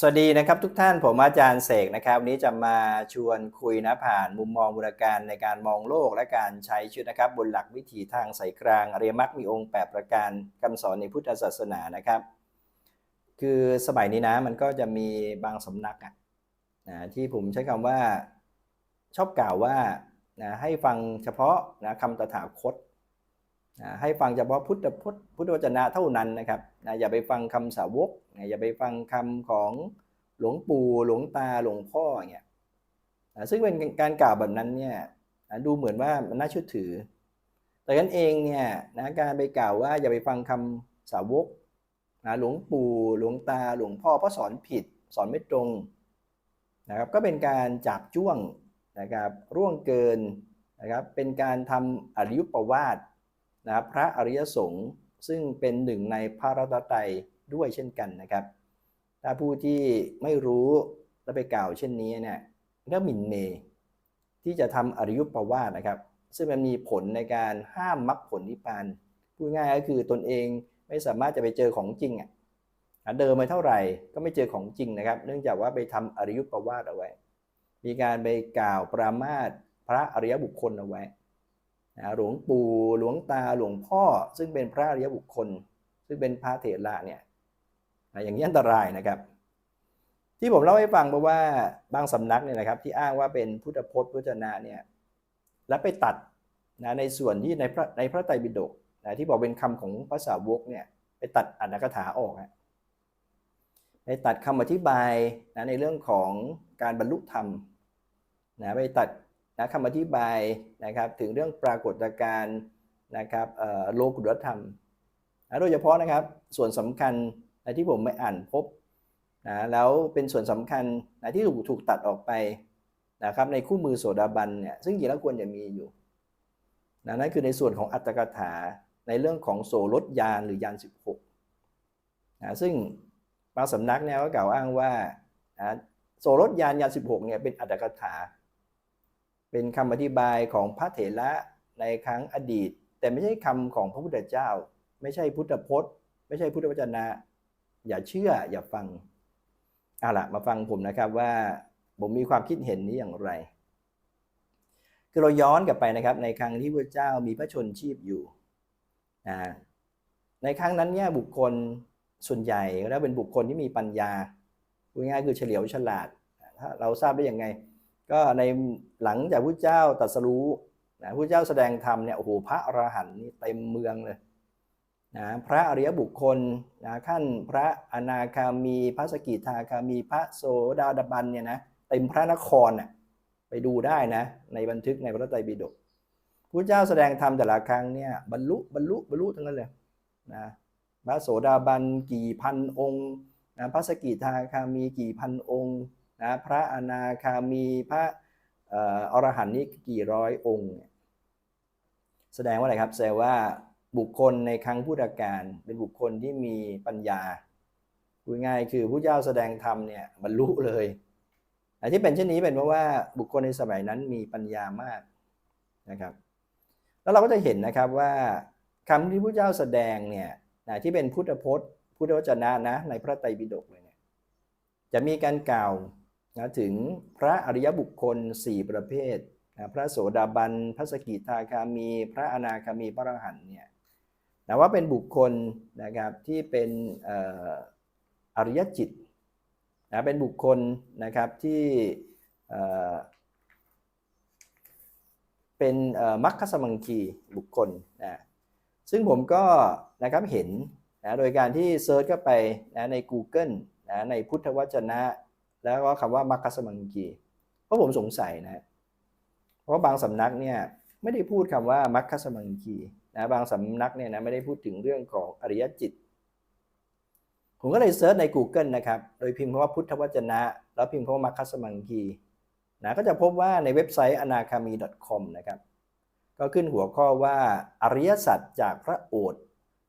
สวัสดีนะครับทุกท่านผมอาจารย์เสกนะครับวันนี้จะมาชวนคุยนะผ่านมุมมองบูรการในการมองโลกและการใช้ชีวิตนะครับ บนหลักวิถีทางสายกลางอริยมรรคมีองค์ 8 ประการคำสอนในพุทธศาสนานะครับ คือสมัยนี้นะมันก็จะมีบางสำนักนะที่ผมใช้คำว่าชอบกล่าวว่านะให้ฟังเฉพาะนะคำตถาคตนะให้ฟังเฉพาะพุทธพจน์พุทธวจนะเท่านั้นนะครับนะอย่าไปฟังคำสาวก นะอย่าไปฟังคำของหลวงปู่หลวงตาหลวงพ่ออย่างเงี้ยนะซึ่งเป็นการกล่าวแบบนั้นเนี่ยนะดูเหมือนว่ามันน่าเชื่อถือ แต่กันเองเนี่ยนะการไปกล่าวว่าอย่าไปฟังคำสาวกนะหลวงปู่หลวงตาหลวงพ่อเพราะสอนผิดสอนไม่ตรงนะครับก็เป็นการจับจ้วงนะครับร่วงเกินนะครับเป็นการทำอริยุปวาทนะครับพระอริยสงฆ์ซึ่งเป็นหนึ่งในพระรัตนตรัย ด้วยเช่นกันนะครับ ถ้าผู้ที่ไม่รู้และไปกล่าวเช่นนี้เนี่ยก็หมิ่นเมย์ที่จะทำอริยุปวาทนะครับ ซึ่งมันมีผลในการห้ามมรรคผลนิพพานพูดง่ายก็คือตนเองไม่สามารถจะไปเจอของจริงอะเดินมาเท่าไหร่ก็ไม่เจอของจริงนะครับ เนื่องจากว่าไปทำอริยุปวาทเอาไว้ มีการไปกล่าวปรามาสพระอริยบุคคลเอาไว้นะหลวงปู่หลวงตาหลวงพ่อ ซึ่งเป็นพระอริยบุคคล ซึ่งเป็นพระเถระเนี่ย นะอย่างนี้อันตรายนะครับ ที่ผมเล่าให้ฟังเพราะว่าบางสำนักเนี่ยนะครับ ที่อ้างว่าเป็นพุทธพจน์พุทธนะเนี่ยแล้วไปตัดนะในส่วนที่ในพระในพระไตรปิฎกนะที่บอกเป็นคำของภาษาวกเนี่ยไปตัดอัตถกถาออกนะไปตัดคำอธิบายนะในเรื่องของการบรรลุธรรมนะไปตัดนะคำอธิบายนะครับถึงเรื่องปรากฏการณ์นะครับโลกุตธรรมนะโดยเฉพาะนะครับส่วนสำคัญ นะที่ผมไม่อ่านพบนะแล้วเป็นส่วนสำคัญนะที่ถูกถูกตัดออกไปนะครับในคู่มือโสดาบันเนี่ยซึ่งจริงแล้วควรจะมีอยู่นะนั่นคือในส่วนของอัตถกถาในเรื่องของโสรถยานหรือยาน 16นะซึ่งบางสำนักเนี่ยก็กล่าวอ้างว่านะโสรถยานยาน 16เนี่ยเป็นอัตถกถา เป็นคำอธิบายของพระเถระในครั้งอดีต แต่ไม่ใช่คำของพระพุทธเจ้า ไม่ใช่พุทธพจน์ ไม่ใช่พุทธวจนะ อย่าเชื่ออย่าฟังเอาละมาฟังผมนะครับว่าผมมีความคิดเห็นนี้อย่างไร คือเราย้อนกลับไปนะครับ ในครั้งที่พระเจ้ามีพระชนชีพอยู่นะในครั้งนั้นเนี่ยบุคคลส่วนใหญ่แล้วเป็นบุคคลที่มีปัญญาพูดง่ายๆคือเฉลียวฉลาดถ้าเราทราบได้ยังไง ก็ในหลังจากพระเจ้าตรัสรู้นะพระเจ้าแสดงธรรมเนี่ยโอ้โหพระอรหันต์นี่เต็มเมืองเลย นะพระอริยบุคคลนะขั้นพระอนาคามี พระสกิทาคามีพระโสดาดบันเนี่ยนะเต็มพระนครน่ะไปดูได้นะในบันทึกในพระไตรปิฎกพระเจ้าแสดงธรรมแต่ละครั้งเนี่ยบรรลุบรรลุบรรลุทั้งนั้นเลยนะพระโสดาบันกี่พันองค์นะพระสกิทาคามีกี่พันองค์นะพระอนาคามีพระอรหันต์นี่กี่ร้อยองค์ แสดงว่าอะไรครับแสดงว่า บุคคลในครั้งพุทธกาลเป็นบุคคลที่มีปัญญาพูดง่ายคือผู้เจ้าแสดงธรรมเนี่ยบรรลุเลยแต่ที่เป็นเช่นนี้เป็นเพราะว่าบุคคลในสมัยนั้นมีปัญญามากนะครับ แล้วเราก็จะเห็นนะครับว่าคำที่พระเจ้าแสดงเนี่ยนะที่เป็นพุทธพจน์พุทธวจนะนะในพระไตรปิฎกเลยเนี่ยจะมีการกล่าวนะถึงพระอริยบุคคล 4 ประเภทนะพระโสดาบัน พระสกิทาคามี พระอนาคามี พระอรหันเนี่ย นะว่าเป็นบุคคลนะครับที่เป็นอริยจิตนะเป็นบุคคลนะครับที่เป็นมัคคสมังคีบุคคลนะซึ่งผมก็นะครับเห็นนะโดยการที่เซิร์ชเข้าไปนะใน Google นะในพุทธวจนะ แล้วก็คำว่ามัคคสมังคีเพราะผมสงสัยนะ เพราะบางสำนักเนี่ยไม่ได้พูดคำว่ามัคคสมังคี นะบางสำนักเนี่ยนะไม่ได้พูดถึงเรื่องของอริยจิต ผมก็เลยเซิร์ชใน Google นะครับ โดยพิมพ์คำว่าพุทธวจนะ แล้วพิมพ์คำว่ามัคคสมังคีนะก็จะพบว่าในเว็บไซต์ anakami.com นะครับ ก็ขึ้นหัวข้อว่าอริยสัจจากพระโอษฐ์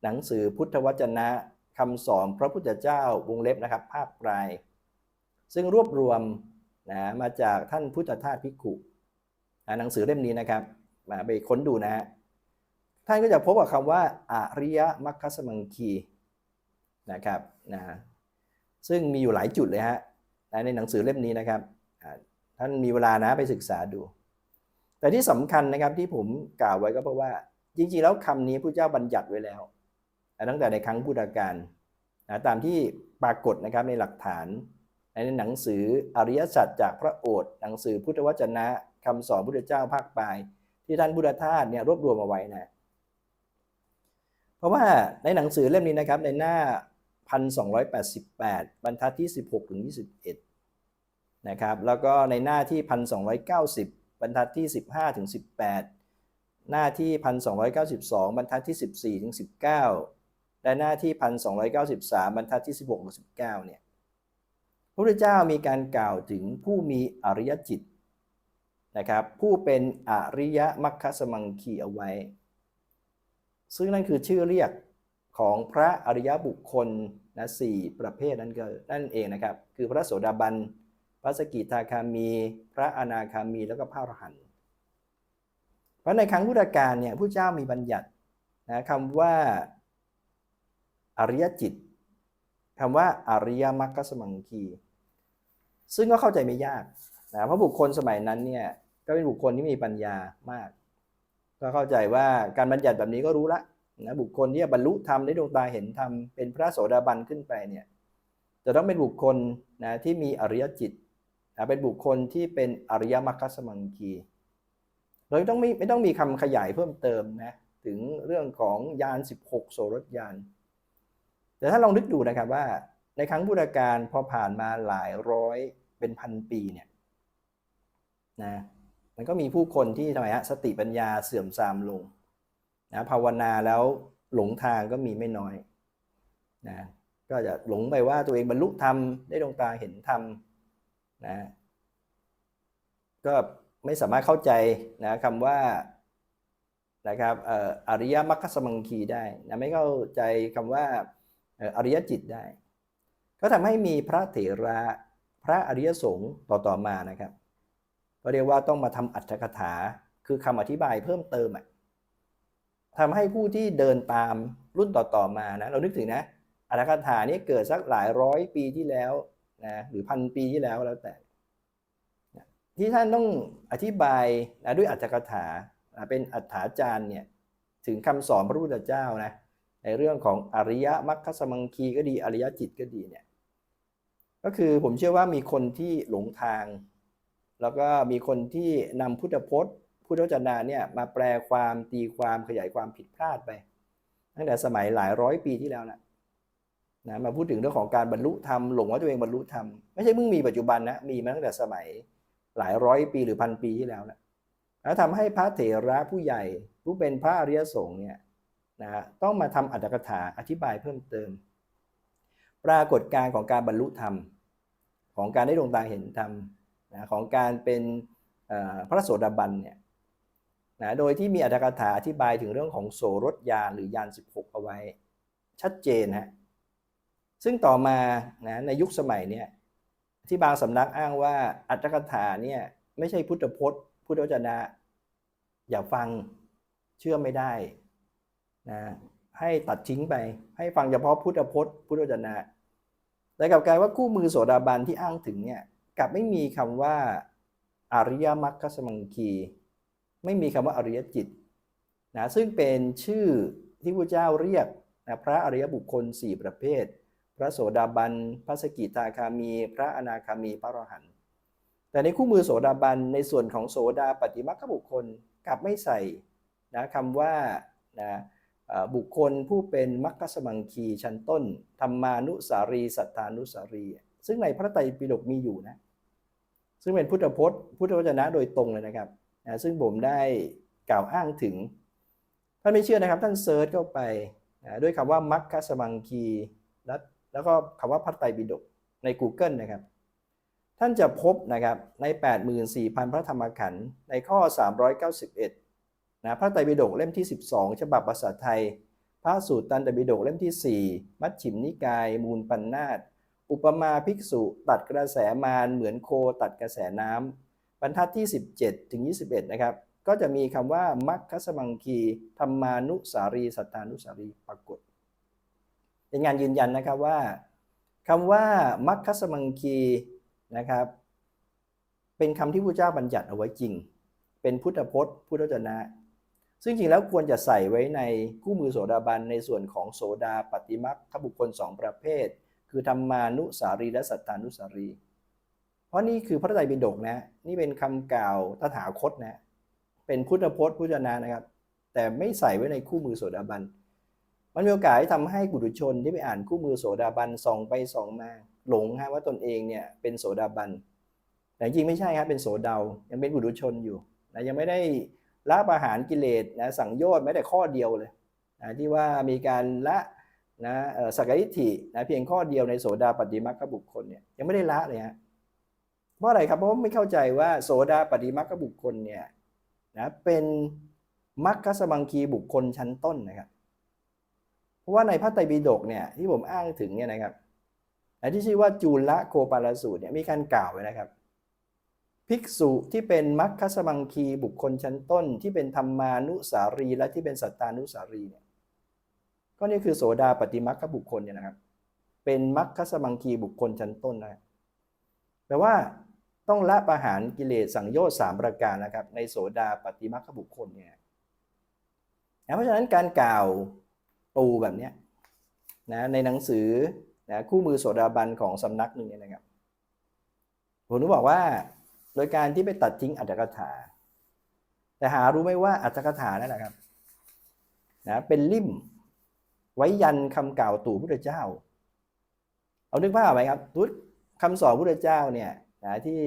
หนังสือพุทธวจนะคำสอนพระพุทธเจ้าวงเล็บนะครับ ภาคปลาย ซึ่งรวบรวมนะมาจากท่านพุทธทาสพิกขุหนังสือเล่มนี้นะครับ มาไปค้นดูนะฮะ ท่านก็จะพบกับคำว่าอริยมรรคสมังคีนะครับนะซึ่งมีอยู่หลายจุดเลยฮะในหนังสือเล่มนี้นะครับท่านมีเวลานะไปศึกษาดู แต่ที่สำคัญนะครับที่ผมกล่าวไว้ก็เพราะว่า จริงๆ แล้วคำนี้พระเจ้าบัญญัติไว้แล้วตั้งแต่ในครั้งพุทธกาลนะตามที่ปรากฏนะครับในหลักฐาน ในหนังสืออริยสัจจากพระโอษฐ์หนังสือพุทธวจนะคำสอนพุทธเจ้าภาคปลาย ที่ท่านพุทธทาสเนี่ยรวบรวมเอาไว้นะ เพราะว่าในหนังสือเล่มนี้นะครับในหน้า 1288 บรรทัดที่ 16ถึง21 นะครับ แล้วก็ในหน้าที่ 1290 บรรทัดที่ 15ถึง18 หน้าที่ 1292 บรรทัดที่ 14ถึง19 และหน้าที่ 1293 บรรทัดที่ 16ถึง19 เนี่ยพระพุทธเจ้ามีการกล่าวถึงผู้มีอริยจิตนะครับผู้เป็นอริยมัคคสมังคีเอาไว้ ซึ่งนั่นคือชื่อเรียกของพระอริยบุคคลนะสี่ประเภทนั้นก็นั่นเองนะครับ คือพระโสดาบัน พระสกิทาคามี พระอนาคามี แล้วก็พระอรหันต์เพราะในครั้งพุทธกาลเนี่ยผู้เจ้ามีบัญญัตินะคำว่าอริยจิตคำว่าอริยมรรคสมังคี ซึ่งก็เข้าใจไม่ยากนะเพราะบุคคลสมัยนั้นเนี่ยก็เป็นบุคคลที่มีปัญญามาก ก็เข้าใจว่าการบัญญัติแบบนี้ก็รู้ละนะบุคคลที่จะบรรลุธรรมได้ดวงตาเห็นธรรมเป็นพระโสดาบันขึ้นไปเนี่ยจะต้องเป็นบุคคลนะที่มีอริยจิตนะเป็นบุคคลที่เป็นอริยมรรคสมังคีโดยต้องไม่ไม่ต้องมีคำขยายเพิ่มเติมนะถึงเรื่องของยาน 16 โสรถยาน แต่ถ้าลองนึกดูนะครับว่าในครั้งพุทธกาลพอผ่านมาหลายร้อยเป็นพันปีเนี่ยนะ มันก็มีผู้คนที่ทำไมฮะสติปัญญาเสื่อมทรามลงนะภาวนาแล้วหลงทางก็มีไม่น้อยนะก็จะหลงไปว่าตัวเองบรรลุธรรมได้ดวงตาเห็นธรรมนะก็ไม่สามารถเข้าใจนะคำว่านะครับอออริยมรรคสมังคีได้นะไม่เข้าใจคำว่าอออริยจิตได้ ก็ทำให้มีพระเถระพระอริยสงฆ์ต่อต่อมานะครับ ก็เรียกว่าต้องมาทำอัตถกถาคือคำอธิบายเพิ่มเติมอะทำให้ผู้ที่เดินตามรุ่นต่อๆมานะเรานึกถึงนะอัตถกถานี้เกิดสักหลายร้อยปีที่แล้วนะหรือพันปีที่แล้วแล้วแต่ ที่ท่านต้องอธิบายนะด้วยอัตถกถาเป็นอัฏฐาจารย์เนี่ยถึงคำสอนพระพุทธเจ้านะในเรื่องของอริยมรรคสมังคีก็ดีอริยจิตก็ดีเนี่ยก็คือผมเชื่อว่ามีคนที่หลงทาง แล้วก็มีคนที่นำพุทธพจน์ พุทธวจนะเนี่ยมาแปลความตีความขยายความผิดพลาดไป ตั้งแต่สมัยหลายร้อยปีที่แล้วนะนะมาพูดถึงเรื่องของการบรรลุธรรมหลงว่าตัวเองบรรลุธรรมไม่ใช่เพิ่งมีปัจจุบันนะมีมาตั้งแต่สมัยหลายร้อยปีหรือพันปีที่แล้วนะแล้วทำให้พระเถระผู้ใหญ่ผู้เป็นพระอริยสงฆ์เนี่ยนะต้องมาทำอัตถกถาอธิบายเพิ่มเติม ปรากฏการของการบรรลุธรรม ของการได้ดวงตาเห็นธรรม นะของการเป็นพระโสดาบันเนี่ยนะโดยที่มีอัตถกถาอธิบายถึงเรื่องของโสรถยานหรือยาน 16 เอาไว้ ชัดเจนฮะซึ่งต่อมานะในยุคสมัยเนี่ยที่บางสำนักอ้างว่าอัตถกถาเนี่ยไม่ใช่พุทธพจน์ พุทธวจนะ อย่าฟังเชื่อไม่ได้นะให้ตัดทิ้งไป ให้ฟังเฉพาะพุทธพจน์ พุทธวจนะแต่กลับกลายว่าคู่มือโสดาบันที่อ้างถึงเนี่ย กับไม่มีคำว่าอริยมรรคสมังคี ไม่มีคำว่าอริยจิตนะซึ่งเป็นชื่อที่พระเจ้าเรียกนะพระอริยบุคคล 4 ประเภท พระโสดาบัน พระสกิทาคามี พระอนาคามี พระอรหันต์แต่ในคู่มือโสดาบันในส่วนของโสดาปฏิมัคบุคคลกลับไม่ใส่นะคำว่านะบุคคลผู้เป็นมัคคสมังคีชั้นต้นธรรมานุสารี สัทธานุสารี ซึ่งในพระไตรปิฎกมีอยู่นะ ซึ่งเป็นพุทธพจน์พุทธวจนะโดยตรงเลยนะครับนะซึ่งผมได้กล่าวอ้างถึง ท่านไม่เชื่อนะครับท่านเซิร์ชเข้าไปนะด้วยคำว่ามัคคสมังคีแล้วแล้วก็คำว่าพระไตรปิฎกใน Google นะครับ ท่านจะพบนะครับใน 84,000 พระธรรมขันธ์ในข้อ 391นะพระไตรปิฎกเล่มที่ 12 ฉบับภาษาไทย พระสูตรตันตปิฎกเล่มที่ 4 มัชฉิมนิกาย มูลปัญนาต อุปมาภิกษุตัดกระแสมารเหมือนโคตัดกระแสน้ำบรรทัดที่ 17 ถึง 21 นะครับ ก็จะมีคำว่ามัคคสมังคีธรรมานุสารี สัตานุสารีปรากฏ เป็นงานยืนยันนะครับว่าคำว่ามัคคสมังคีนะครับ เป็นคำที่พระเจ้าบัญญัติเอาไว้จริง เป็นพุทธพจน์ พุทธจนะ ซึ่งจริงแล้วควรจะใส่ไว้ในคู่มือโสดาบันในส่วนของโสดาปฏิมักขบุคคลสองประเภท คือธรรมานุสารีและสัตตานุสารี เพราะนี่คือพระไตรปิฎกนะนี่เป็นคำกล่าวตถาคตนะเป็นพุทธพจน์พุทธนะนะครับ แต่ไม่ใส่ไว้ในคู่มือโสดาบัน มันมีโอกาสที่ทำให้บุรุชนที่ไปอ่านคู่มือโสดาบันส่องไปส่องมาหลงฮะว่าตนเองเนี่ยเป็นโสดาบันแต่จริงไม่ใช่ครับเป็นโสเดายังเป็นบุรุชนอยู่นะยังไม่ได้ละประหารกิเลสนะสั่งโยชน์แม้แต่ข้อเดียวเลยนะที่ว่ามีการละ นะสักกายทิฏฐินะเพียงข้อเดียวในโสดาปฏิมัคคบุคคลเนี่ยยังไม่ได้ละเลยฮะเพราะอะไรครับเพราะไม่เข้าใจว่าโสดาปฏิมัคคบุคคลเนี่ยนะเป็นมัคคสมังคีบุคคลชั้นต้นนะครับเพราะว่าในพระไตรปิฎกเนี่ยที่ผมอ้างถึงเนี่ยนะครับที่ชื่อว่าจุละโคปาลสูตรเนี่ยมีการกล่าวไว้นะครับภิกษุที่เป็นมัคคสมังคีบุคคลชั้นต้น ที่เป็นธรรมานุสารีและที่เป็นสัตตานุสารีเนี่ย ก็นี่คือโสดาปฏิมัคคบุคคลเนี่ยนะครับ เป็นมัคคสมังคีบุคคลชั้นต้นนะแปลว่าต้องละประหารกิเลสสังโยชน์สามประการนะครับ ในโสดาปฏิมัคคบุคคลเนี่ยนะเพราะฉะนั้นการกล่าวตูแบบเนี้ยนะในหนังสือนะคู่มือโสดาบันของสำนักหนึ่งเนี่ยนะครับผมนึกบอกว่าโดยการที่ไปตัดทิ้งอัตถกถา แต่หารู้ไหมว่าอัตถกถานั่นแหละครับนะเป็นลิ่ม ไว้ยันคำกล่าวตู่พุทธเจ้า เอานึกภาพไหมครับทุกคำสอนพุทธเจ้าเนี่ยนะที่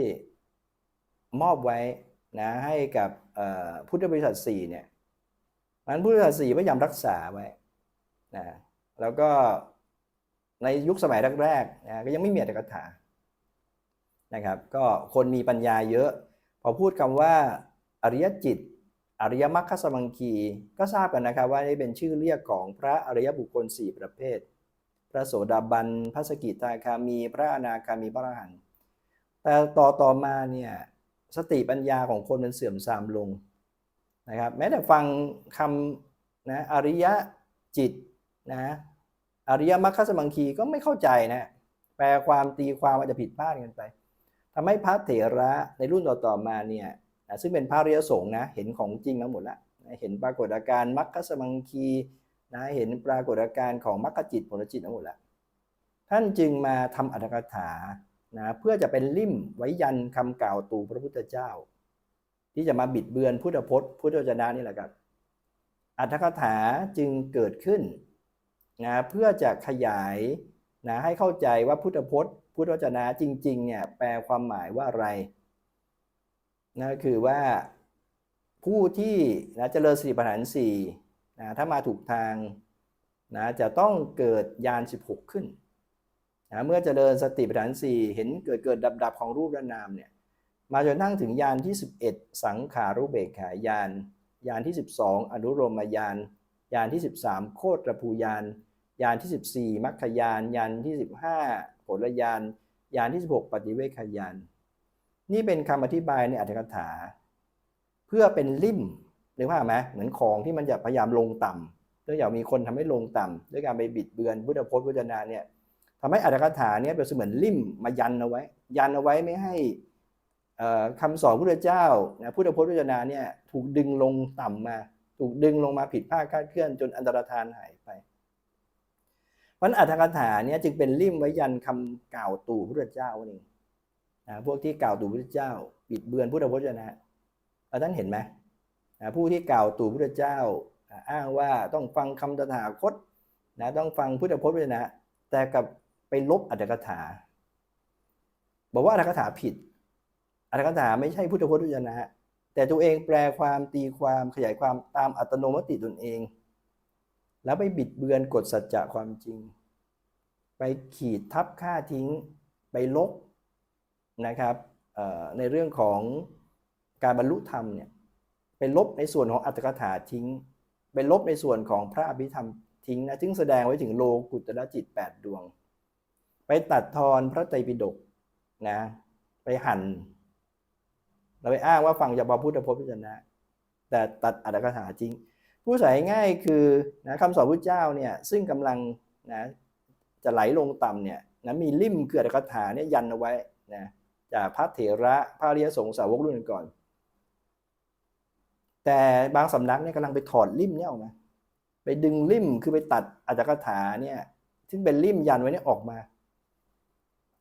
มอบไว้นะให้กับพุทธบริษัทสี่เนี่ยมันพุทธบริษัทสี่พยายามรักษาไว้นะแล้วก็ในยุคสมัยแรกๆนะก็ยังไม่มีอัตถกถานะครับ ก็คนมีปัญญาเยอะ พอพูดคำว่าอริยจิต อริยมรรคสมังคีก็ทราบกันนะครับว่านี่เป็นชื่อเรียกของพระอริยบุคคล 4 ประเภท พระโสดาบัน พระสกิทาคามี พระอนาคามี พระอรหันต์ แต่ต่อต่อมาเนี่ยสติปัญญาของคนมันเสื่อมทรามลงนะครับแม้แต่ฟังคำนะอริยจิตนะอริยมรรคสมังคีก็ไม่เข้าใจนะแปลความตีความอาจจะผิดพลาดกันไปทำให้พระเถระในรุ่นต่อๆมาเนี่ย นะซึ่งเป็นพระอริยสงฆ์นะเห็นของจริงมาหมดแล้วนะเห็นปรากฏอาการมรรคสมังคีนะเห็นปรากฏอาการของมรรคจิตผลจิตมาหมดแล้วท่านจึงมาทำอัตถกถานะเพื่อจะเป็นลิ่มไว้ยันคำกล่าวตูพระพุทธเจ้า ที่จะมาบิดเบือนพุทธพจน์พุทธวจนะนี่แหละครับอัตถกถาจึงเกิดขึ้นนะเพื่อจะขยายนะให้เข้าใจว่าพุทธพจน์ พุทธวจนะจริงๆเนี่ยแปลความหมายว่าอะไร นะคือว่าผู้ที่นะเจริญสติปัฏฐานสี่นะถ้ามาถูกทางนะจะต้องเกิดญาณ16 ขึ้นนะเมื่อเจริญสติปัฏฐานสี่เห็นเกิดเกิดดับดับของรูปและนามเนี่ยมาจนทั้งถึงญาณที่ 11 สังขารุเบกขายานญาณที่ 12 อนุโลมญาณญาณที่ 13 โคตรภูญาณญาณที่ 14 มัคคยานญาณที่ 15ผลญาณญาณที่ 16 ปฏิเวคญาณ นี่เป็นคำอธิบายในอัตถกถา เพื่อเป็นลิ่มหรือว่าไหมเหมือนของที่มันจะพยายามลงต่ำเนื่องจากมีคนทำให้ลงต่ำด้วยการไปบิดเบือนพุทธพจน์พุทธนาเนี่ยทำให้อัตถกถาเนี่ยเป็นเสมือนลิ่มมายันเอาไว้ ยันเอาไว้ไม่ให้คำสอนพุทธเจ้านะพุทธพจน์พุทธนาเนี่ยถูกดึงลงต่ำมา ถูกดึงลงมาผิดพลาดคลาดเคลื่อนจนอันตรธานหายไปเพราะอัตถกถาเนี่ยจึงเป็นลิ่มไว้ยันคำกล่าวตู่พุทธเจ้าเอง นะพวกที่กล่าวตู่พุทธเจ้าบิดเบือนพุทธพจน์นะท่านเห็นไหมนะผู้ที่กล่าวตู่พุทธเจ้าอ้างว่าต้องฟังคำตถาคตนะต้องฟังพุทธพจน์นะ แต่กับไปลบอัตถกถา บอกว่าอัตถกถาผิดอัตถกถาไม่ใช่พุทธพจน์พุทธนะแต่ตัวเองแปลความตีความขยายความตามอัตโนมัติตนเอง แล้วไปบิดเบือนกฎสัจจะความจริง ไปขีดทับค่าทิ้ง ไปลบ นะครับในเรื่องของการบรรลุธรรมเนี่ยไปลบในส่วนของอัตถกถาทิ้งไปลบในส่วนของพระอภิธรรมทิ้งนะจึงแสดงไว้ถึงโลกุตระจิต 8 ดวง ไปตัดทอนพระไตรปิฎกนะไปหั่นเราไปอ้างว่าฟังจากพระพุทธพจน์พิจารณาแต่ตัดอัตถกถาจริงผู้ใส่ง่ายคือนะคำสอนพระเจ้าเนี่ยซึ่งกำลังนะจะไหลลงต่ำเนี่ยนะมีลิ่มเกลือคาถาเนี่ยยันเอาไว้นะ จากพระเถระพระอริยสงฆ์สาวกรุ่นก่อน แต่บางสำนักเนี่ยกำลังไปถอดลิ่มเนี่ยออกมาไปดึงลิ่มคือไปตัดอัจฉริถาเนี่ยซึ่งเป็นลิ่มยันไว้เนี่ยออกมา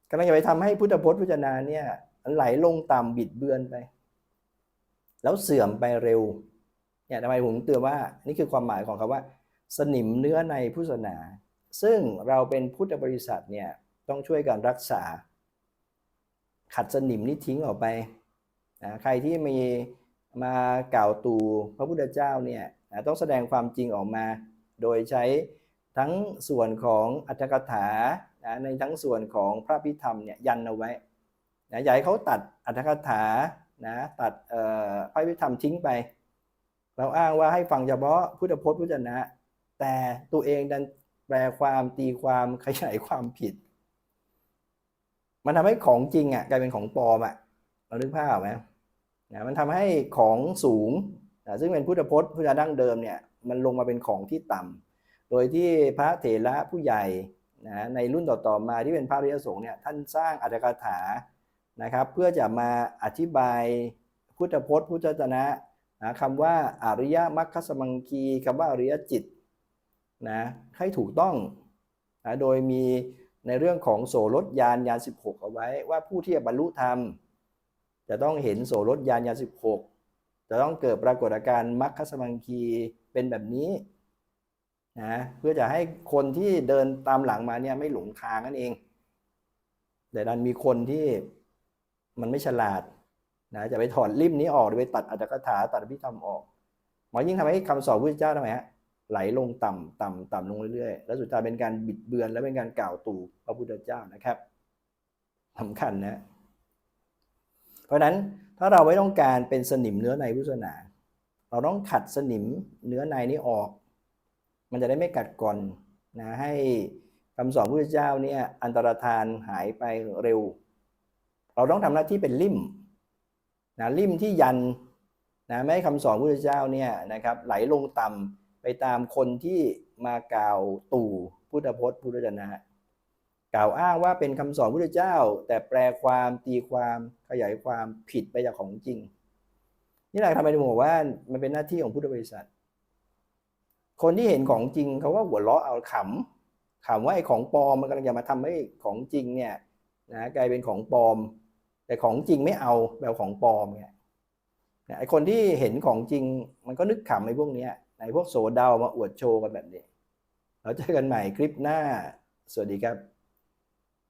กำลังจะไปทำให้พุทธพจน์พุทธนาเนี่ยไหลลงต่ำบิดเบือนไป แล้วเสื่อมไปเร็วเนี่ยทำไมผมเตือนว่านี่คือความหมายของคาว่า สนิมเนื้อในพุทธศาสนา ซึ่งเราเป็นพุทธบริษัทเนี่ยต้องช่วยกันรักษา ขัดสนิมนี้ทิ้งออกไปนะใครที่มีมากล่าวตูพระพุทธเจ้าเนี่ยนะต้องแสดงความจริงออกมา โดยใช้ทั้งส่วนของอัตถกถานะในทั้งส่วนของพระพิธรรมเนี่ยยันเอาไว้นะอย่าให้เขาตัดอัตถกถานะตัดพระพิธรรมทิ้งไป เราอ้างว่าให้ฟังเฉพาะพุทธพจน์พุทธนะ แต่ตัวเองดันแปลความตีความขยายความผิด มันทำให้ของจริงอะกลายเป็นของปลอมอะเรานึกภาพออกไหมนะมันทำให้ของสูงนะซึ่งเป็นพุทธพจน์พุทธดั้งเดิมเนี่ยมันลงมาเป็นของที่ต่ำโดยที่พระเถระผู้ใหญ่นะในรุ่นต่อๆมาที่เป็นพระอริยสงฆ์เนี่ยท่านสร้างอัตถกถานะครับ เพื่อจะมาอธิบายพุทธพจน์ พุทธจนะนะคำว่าอริยมรรคสมังคีคำว่าอริยจิตนะให้ถูกต้องนะโดยมี ในเรื่องของโสรถยานยาน 16 เอาไว้ ว่าผู้ที่จะบรรลุธรรม จะต้องเห็นโสรถยานยาน 16 จะต้องเกิดปรากฏการณ์มรรคสมังคีเป็นแบบนี้นะเพื่อจะให้คนที่เดินตามหลังมาเนี่ยไม่หลงทางนั่นเอง แต่ดันมีคนที่มันไม่ฉลาดนะจะไปถอดลิ่มนี้ออกหรือไปตัดอัตถกถาตัดอภิธรรมออกมันยิ่งทำให้คำสอนพระพุทธเจ้าทำไมฮะ ไหลลงต่ำต่ำต่ำลงเรื่อยๆ แล้วสุดท้ายเป็นการบิดเบือน และเป็นการกล่าวตู่พระพุทธเจ้านะครับสำคัญนะ เพราะฉะนั้นถ้าเราไม่ต้องการเป็นสนิมเนื้อในพุทธศาสนา เราต้องขัดสนิมเนื้อในนี้ออก มันจะได้ไม่กัดกร่อนนะให้คำสอนพระพุทธเจ้าเนี่ยอันตรธานหายไปเร็ว เราต้องทำหน้าที่เป็นลิ่มนะลิ่มที่ยันนะไม่ให้คำสอนพระพุทธเจ้าเนี่ยนะครับไหลลงต่ำ ไปตามคนที่มากล่าวตู่พุทธพจน์พุทธจนะ กล่าวอ้างว่าเป็นคำสอนพระพุทธเจ้า แต่แปลความตีความขยายความผิดไปจากของจริง นี่แหละทำไมถึงบอกว่ามันเป็นหน้าที่ของพุทธบริษัท คนที่เห็นของจริงเขาว่าหัวเราะเอาขำขำว่าไอ้ของปลอมมันกำลังจะมาทำให้ของจริงเนี่ยนะกลายเป็นของปลอม แต่ของจริงไม่เอาแบบของปลอมเนี่ยไอ้คนที่เห็นของจริงมันก็นึกขำไอ้พวกเนี้ย ไหนพวกโสเดามาอวดโชว์กันแบบนี้ เราเจอกันใหม่คลิปหน้า สวัสดีครับ